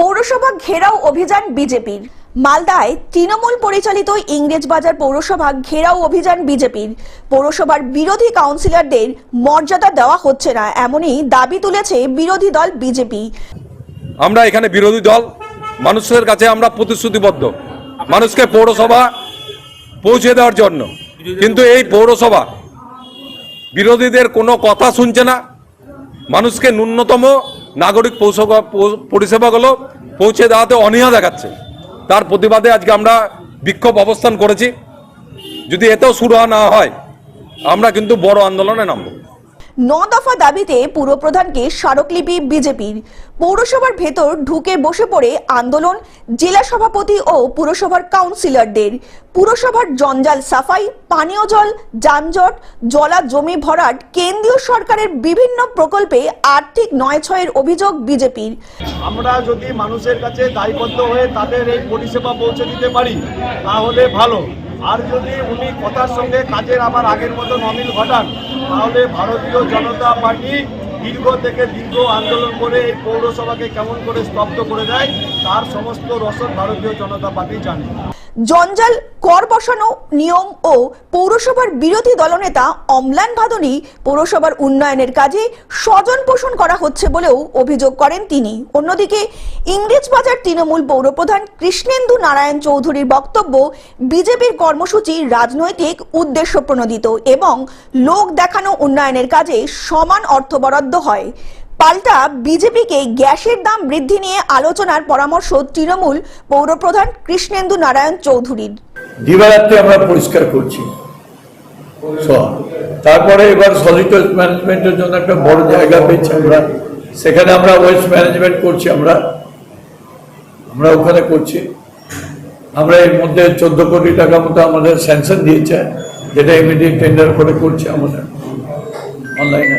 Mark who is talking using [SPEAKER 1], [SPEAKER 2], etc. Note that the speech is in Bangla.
[SPEAKER 1] পৌরসভা ঘেরাও অভিযান বিজেপির। মালদায় তৃণমূল পরিচালিত ইংরেজবাজার পৌরসভা ঘেরাও অভিযান বিজেপির। পৌরসভার বিরোধী কাউন্সিলরদের মর্যাদা দেওয়া হচ্ছে না, এমনই দাবি তুলেছে বিরোধী দল বিজেপি।
[SPEAKER 2] আমরা এখানে বিরোধী দল, মানুষের কাছে আমরা প্রতিশ্রুতিবদ্ধ। মানুষকে পৌরসভা পৌঁছে দেওয়ার জন্য। কিন্তু এই পৌরসভা বিরোধীদের কোনো কথা শুনছে না। মানুষকে ন্যূনতম নাগরিক পরিষেবাগুলো পৌঁছে দেওয়াতে অনীহা দেখাচ্ছে। তার প্রতিবাদে আজকে আমরা বিক্ষোভ অবস্থান করেছি। যদি এতেও শুরু না হয়, আমরা কিন্তু বড় আন্দোলনে নামবো।
[SPEAKER 1] ন দফা দাবিতে পুরপ্রধানকে স্মারকলিপি বিজেপির। পৌরসভার ভেতর ঢুকে বসে পড়ে আন্দোলন, জেলা সভাপতি ও পুরসভার কাউন্সিলরদের। পুরসভার জঞ্জাল সাফাই, পানীয় জল, যানজট, জলা জমি ভরাট, কেন্দ্রীয় সরকারের বিভিন্ন প্রকল্পে আর্থিক নয় ছয়ের অভিযোগ বিজেপির।
[SPEAKER 3] আমরা যদি মানুষের কাছে দায়বদ্ধ হয়ে তাদের এই পরিষেবা পৌঁছে দিতে পারি, তাহলে ভালো। আর যদি উনি কথার সঙ্গে কাজের আবার আগের মতো অমিল ঘটান তাহলে ভারতীয় জনতা পার্টি দীর্ঘ থেকে দীর্ঘ আন্দোলন করে এই পৌরসভাকে কেমন করে স্তব্ধ করে দেয়, তার সমস্ত রসদ ভারতীয় জনতা পার্টি জানে।
[SPEAKER 1] জঞ্জাল, কর বসানো, নিয়ম ও পৌরসভার বিরোধী দলনেতা অম্লান ভাদনী পৌরসভার উন্নয়নের কাজে স্বজন পোষণ করা হচ্ছে বলেও অভিযোগ করেন তিনি। অন্যদিকে, ইংরেজবাজার তৃণমূল পৌরপ্রধান কৃষ্ণেন্দু নারায়ণ চৌধুরীর বক্তব্য বিজেপির কর্মসূচি রাজনৈতিক উদ্দেশ্য প্রণোদিত এবং লোক দেখানো উন্নয়নের কাজে সমান অর্থ বরাদ্দ হয়। পাল্টা বিজেপিকে গ্যাসের দাম বৃদ্ধি নিয়ে আলোচনার পরামর্শ তৃণমূল পৌরপ্রধান কৃষ্ণেন্দু নারায়ণ চৌধুরীর।
[SPEAKER 4] দিবারাত্রি আমরা পরিষ্কার করছি। তারপরে এবার সলিড ওয়েস্ট ম্যানেজমেন্টের জন্য একটা বড় জায়গা পেয়েছি আমরা। সেখানে আমরা ওয়েস্ট ম্যানেজমেন্ট করছি আমরা। আমরা ওখানে করছি। আমরা এর মধ্যে চোদ্দ কোটি টাকা মতো আমাদের স্যাংশন দিয়েছে, যেটা ইমিডিয়েট টেন্ডার করে করছি আমাদের। অনলাইনে